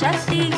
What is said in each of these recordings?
Shasti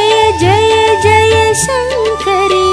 जय जय जय शुगरे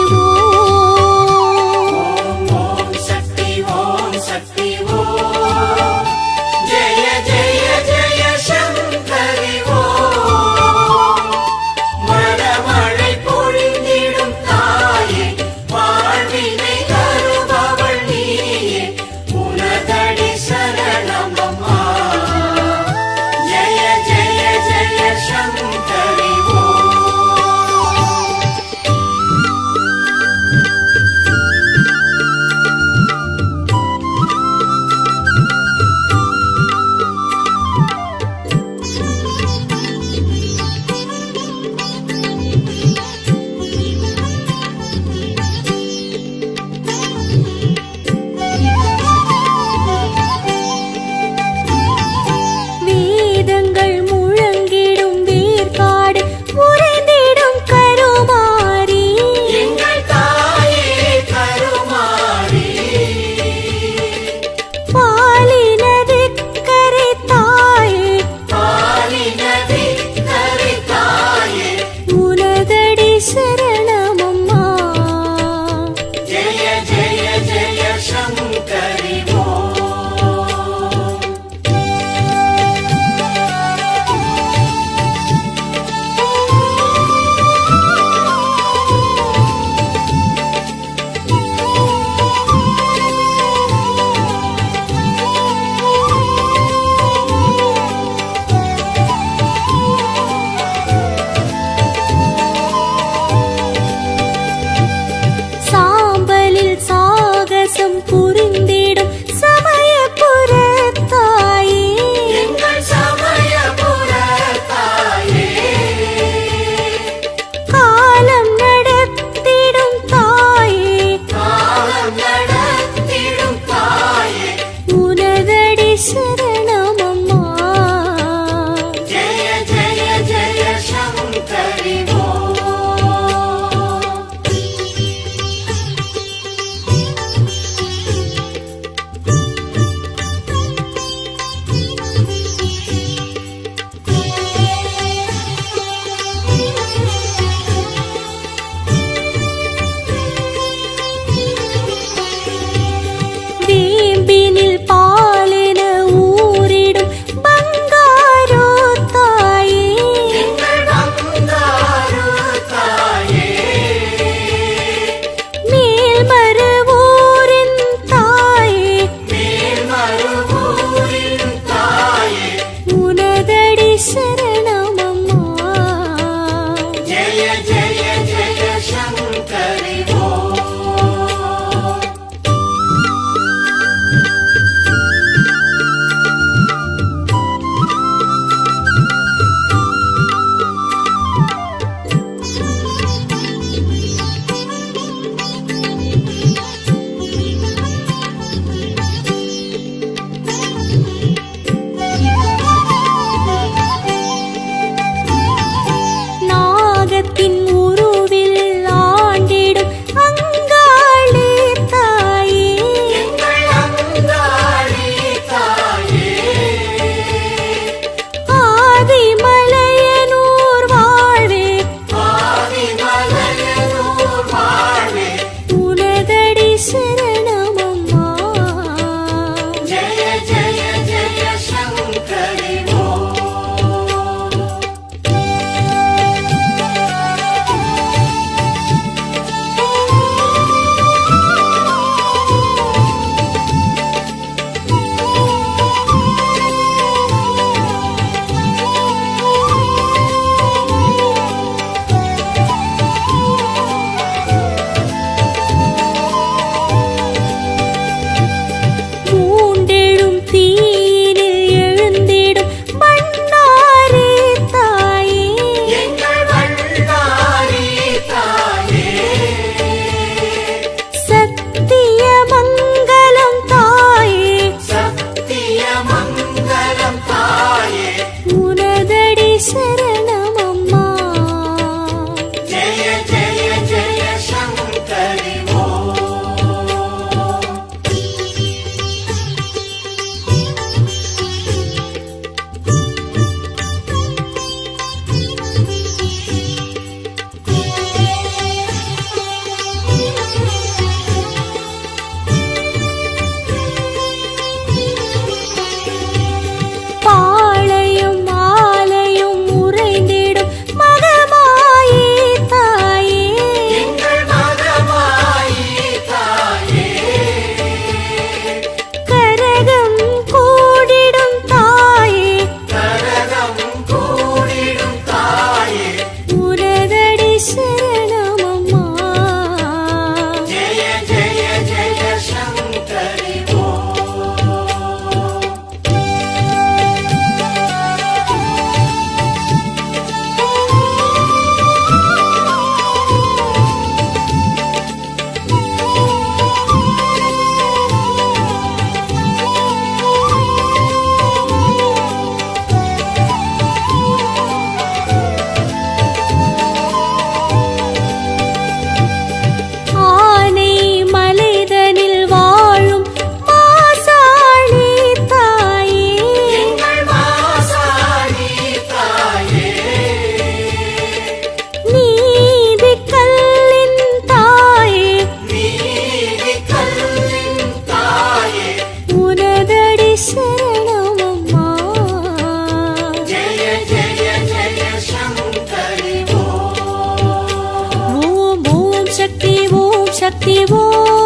சக்தி ஓ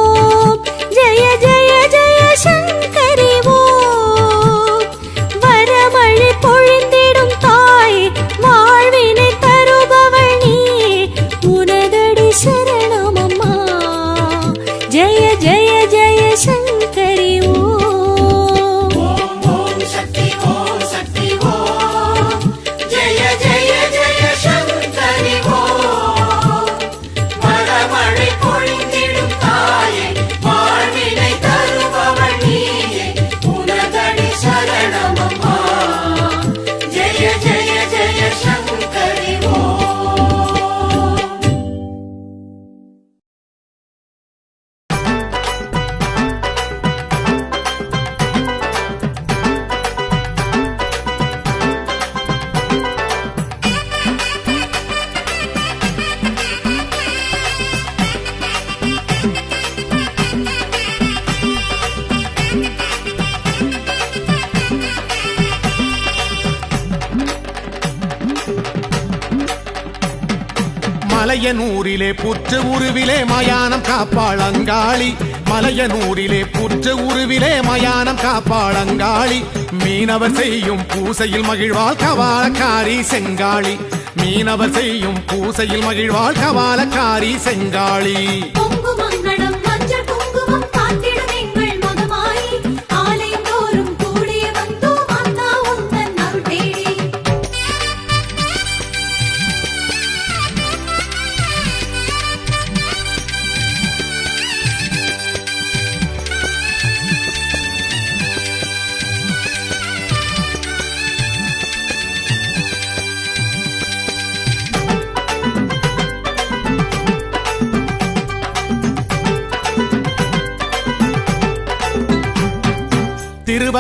மலையனூரிலே புற்று உருவிலே மயானம் காப்பாளங்காளி. மலையனூரிலே புற்று உருவிலே மயானம் காப்பாளங்காளி. மீனவர் செய்யும் பூசையில் மகிழ்வாள் கவாலக்காரி செங்காளி. மீனவர் செய்யும் பூசையில் மகிழ்வாள் கவாலக்காரி செங்காளி.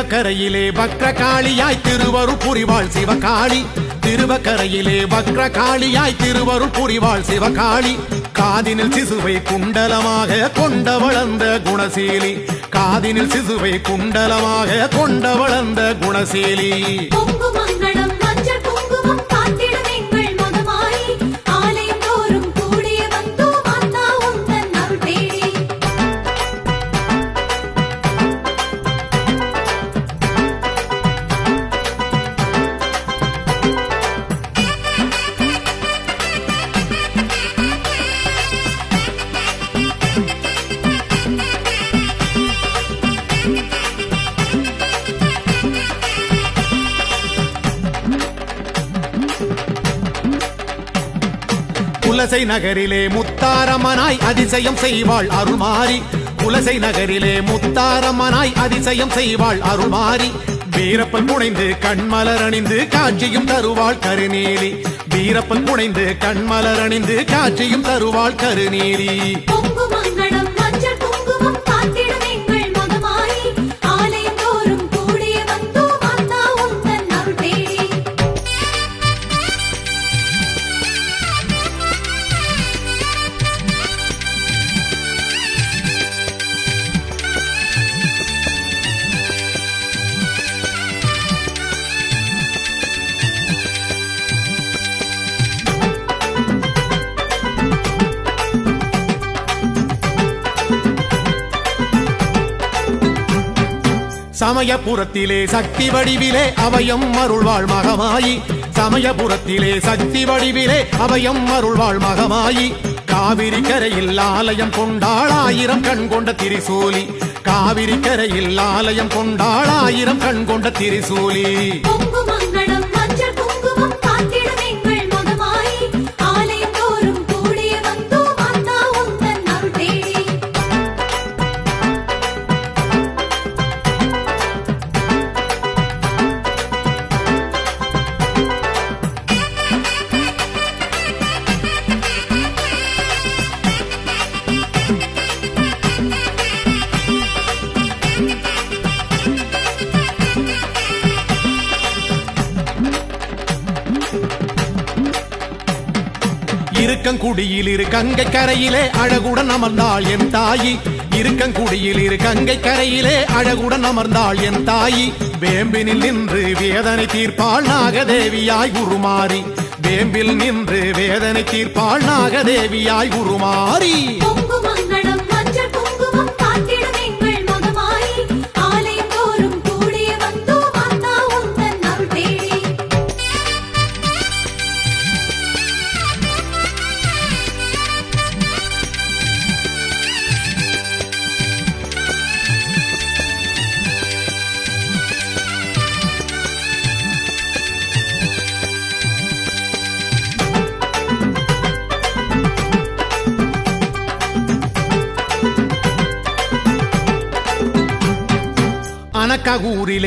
திருவக்கரையிலே வக்ரகாளியாய் திருவரு புரிவாள் சிவகாளி. திருவக்கரையிலே வக்ரகாளியாய் திருவரு புரிவாள் சிவகாளி. காதினில் சிசுவை குண்டலமாக கொண்ட வளர்ந்த குணசீலி. காதினில் சிசுவை குண்டலமாக கொண்ட வளர்ந்த குணசீலி. குலசை நகரிலே முத்தாரமனாய் அதிசயம் செய்வாள் அருள்மாறி. குலசை நகரிலே முத்தாரமனாய் அதிசயம் செய்வாள் அருள்மாறி. வீரப்பன் புனைந்து கண்மலர் அணிந்து காட்சியும் தருவாள் கருநீலி. வீரப்பன் புனைந்து கண்மலர் அணிந்து காட்சியும் தருவாள் கருநீலி. சமயபுரத்திலே சக்தி வடிவிலே அவயம் அருள்வாள் மகமாயி சமயபுரத்திலே சக்தி வடிவிலே அவயம் அருள்வாள் மகமாயி காவிரி கரையில் ஆலயம் கொண்டாள் ஆயிரம் கண் கொண்ட திரிசூலி. காவிரி கரையில் ஆலயம் கொண்டாள் ஆயிரம் கண் கொண்ட திரிசூலி. இருக்கங்குடியில் இரு கங்கை கரையிலே அழகுடன் அமர்ந்தாள் என் தாயி. இருக்கங்குடியில் இரு கங்கை கரையிலே அழகுடன் அமர்ந்தாள் என் தாயி. வேம்பினில் நின்று வேதனை தீர்ப்பாள் நாகதேவியாய் உருமாறி. வேம்பில் நின்று வேதனை தீர்ப்பாள் நாகதேவியாய் உருமாறி.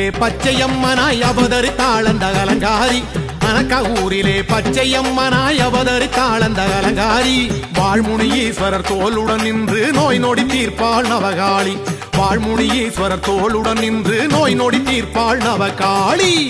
ஊரிலே பச்சையம்மனாய் அவதரித்தாளந்த அலங்காரி அலங்காரி அனக்ககூரிலே பச்சையம்மனாய் அவதரித்தாளந்த அலங்காரி வாழ்முனி ஈஸ்வரர் தோளுடன் நின்று நோய் நொடி தீர்ப்பாள் நவகாளி. வாழ்முனி ஈஸ்வரர் தோளுடன் நின்று நோய் நொடி தீர்ப்பாள் நவகாளி.